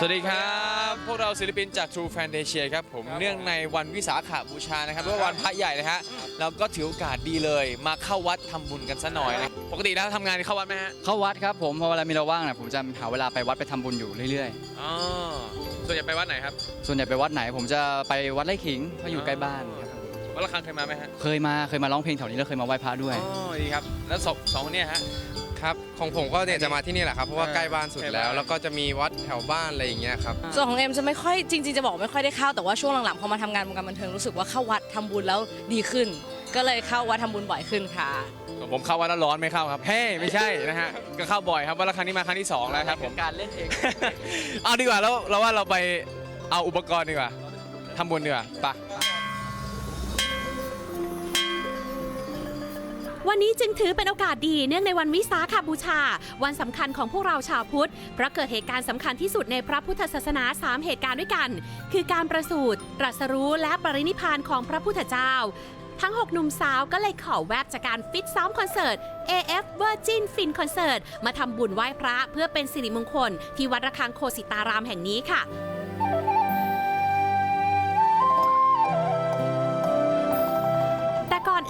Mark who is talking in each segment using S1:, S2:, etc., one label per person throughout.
S1: สวัสดีครับ พวกเราศิลปินจาก True Fan a s i a ครับผมเนื่องในวันวิสาขบูชานะครับหรือว่าวันพระใหญ่นะฮะเราก็ถือโอกาสดีเลยมาเข้าวัดทำบุญกันซะหน่อยนะปกติแล้วทำงานเข้าวัดไหมฮะ
S2: เข้าวัดครับผมพอเวลามีเราว่างนะผมจะหาเวลาไปวัดไปทำบุญอยู่เรื่อย
S1: อ๋อส่วนใหญ่ไปวัดไหนครับ
S2: ๆ ส่วนใหญ่ไปวัดไหนผมจะไปวัดไร่ขิงเพราะอยู่ใกล้บ้านครับ
S1: วัดระฆังเคยมาไหมฮะ
S2: เคยมาเคยมาร้องเพลงแถวนี้แล้วเคยมาไหว้พระด้วย
S1: อ๋อดีครับแล้วสองสองคนเนี้ฮะ
S3: ครับของผมก็เนี่ยจะมาที่นี่แหละครับเพราะว่า
S1: เออ
S3: ใกล้บ้านสุด
S1: ใกล้
S3: แล้ว
S1: บ้าน
S3: แล้วก็จะมีวัดแถวบ้านอะไรอย่างเงี้ยครับ
S4: ส่วนของเอ็มจะไม่ค่อยจริง ๆ จะบอกไม่ค่อยได้เข้าแต่ว่าช่วงหลังๆพอมาทำงานวงการบันเทิงรู้สึกว่าเข้าวัดทำบุญแล้วดีขึ้น ก็เลยเข้าวัดทำบุญบ่อยขึ้นค่ะ
S1: ผมเข้าวัดแล้วร้อนไม่เข้าครับ เฮ้ยไม่ใช่นะฮะ ก็เข้าบ่อยครับวัดระฆังนี้มาครั้งที่สองแล้วครับผม
S2: การเล่นเอง
S1: เอาดีกว่าแล้วเราว่าเราไปเอาอุปกรณ์ดีกว่าทำบุญดีกว่าไป
S5: วันนี้จึงถือเป็นโอกาสดีเนื่องในวันวิสาขบูชา วันสำคัญของพวกเราชาวพุทธ เพราะเกิดเหตุการณ์สำคัญที่สุดในพระพุทธศาสนา 3 เหตุการณ์ด้วยกัน คือการประสูติตรัสรู้และปรินิพพานของพระพุทธเจ้าทั้ง 6 หนุ่มสาวก็เลยขอแวบจากการฟิตซ้อมคอนเสิร์ต AF Virgin Fin Concert มาทำบุญไหว้พระเพื่อเป็นสิริมงคลที่วัดระฆังโคสิตารามแห่งนี้ค่ะ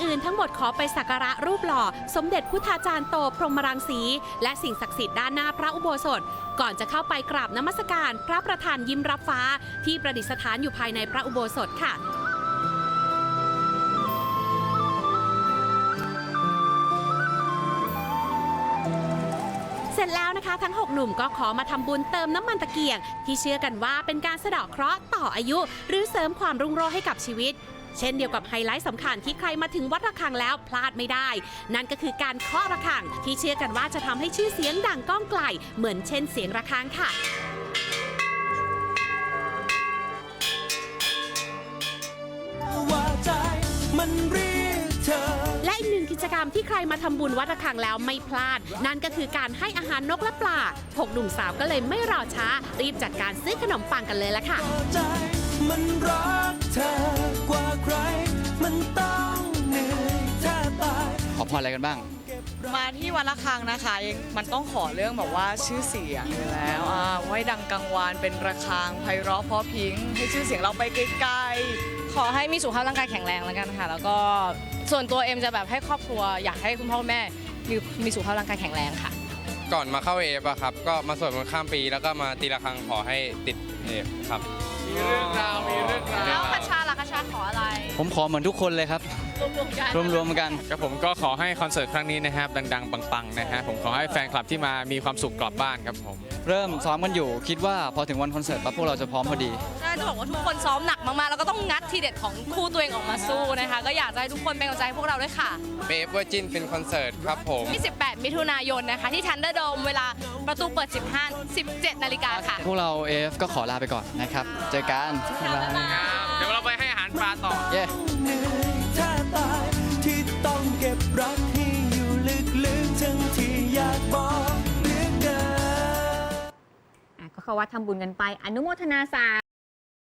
S5: อื่นทั้งหมดขอไปสักการะรูปหล่อ สมเด็จพุทธาจารย์โตพรหมรังสี และสิ่งศักดิ์สิทธิ์ด้านหน้าพระอุโบสถ ก่อนจะเข้าไปกราบนมัสการพระประธานยิ้มรับฟ้า ที่ประดิษฐานอยู่ภายในพระอุโบสถค่ะเสร็จแล้วนะคะทั้ง 6 หนุ่มก็ขอมาทำบุญเติมน้ำมันตะเกียง ที่เชื่อกันว่าเป็นการสะเดาะเคราะห์ต่ออายุ หรือเสริมความรุ่งโรจน์ให้กับชีวิต เช่นเดียวกับไฮไลท์สำคัญที่ใครมาถึงวัดระฆังแล้วพลาดไม่ได้ นั่นก็คือการเคาะระฆัง ที่เชื่อกันว่าจะทำให้ชื่อเสียงดังก้องไกล เหมือนเช่นเสียงระฆังค่ะ
S6: จมันเรียกเธอ
S5: และอีกหนึ่งกิจกรรมที่ใครมาทำบุญวัดระฆังแล้วไม่พลาด นั่นก็คือการให้อาหารนกและปลาหกหนุ่มสาวก็เลยไม่รอช้า รีบจัดการซื้อขนมปังกันเลยละค่ะ
S2: พรอะไรกันบ้าง
S4: มาที่วัดระฆังนะคะยังมันต้องขอเรื่องแบบว่าชื่อเสียงอยู่แล้วอ่าไว้ดังกังวานเป็นระฆังไพเราะเพราะพริ้งให้ชื่อเสียงเราไปไกลๆขอให้มีสุขภาพร่างกายแข็งแรงแล้วกันค่ะ แล้วก็ส่วนตัวเอ็มจะแบบให้ครอบครัวอยากให้คุณพ่อคุณแม่มีมีสุขภาพร่างกายแข็งแรงค่ะ
S3: ก่อนมาเข้าเอฟอะครับ ก็มาสวดมนต์ข้ามปีแล้วก็มาตีละครังขอให้ติดเอฟครับ
S1: มีเรื่องราวมีเรื่องราว
S4: แล้วคาชาล่ะคาชาขออะไร
S2: ผมขอเหมือนทุกคนเลยครับ
S4: รวมๆกัน
S2: รวมๆกัน
S1: ครับผมก็ขอให้คอนเสิร์ตครั้งนี้นะครับดังๆ ปังๆนะฮะผมขอให้แฟนคลับที่มามีความสุขกลับบ้านครับผม
S2: เริ่มซ้อมกันอยู่ คิดว่าพอถึงวันคอนเสิร์ตปั๊บพวกเราจะพร้อมพอดี
S4: ใช่จะบอกว่าทุกคนซ้อมหนักมากๆ แล้วก็ต้องงัดทีเด็ดของคู่ตัวเองออกมาสู้นะคะ ก็อยากจะให้ทุกคนเป็นกำลังใจให้พวกเราด้วยค่ะ
S3: เอฟเวอร์จินเป็นคอนเสิร์ตครับผม
S4: 28 มิถุนายนนะคะ ที่ทันเดอร์โดมเวลาประตูเปิด 15 17 นาฬิกาค่ะ
S2: พวกเราเอฟก็ขอลาไปก่อนนะครับ เจอกันบ๊ายบาย
S7: วัดทำบุญกันไป อนุโมทนาสา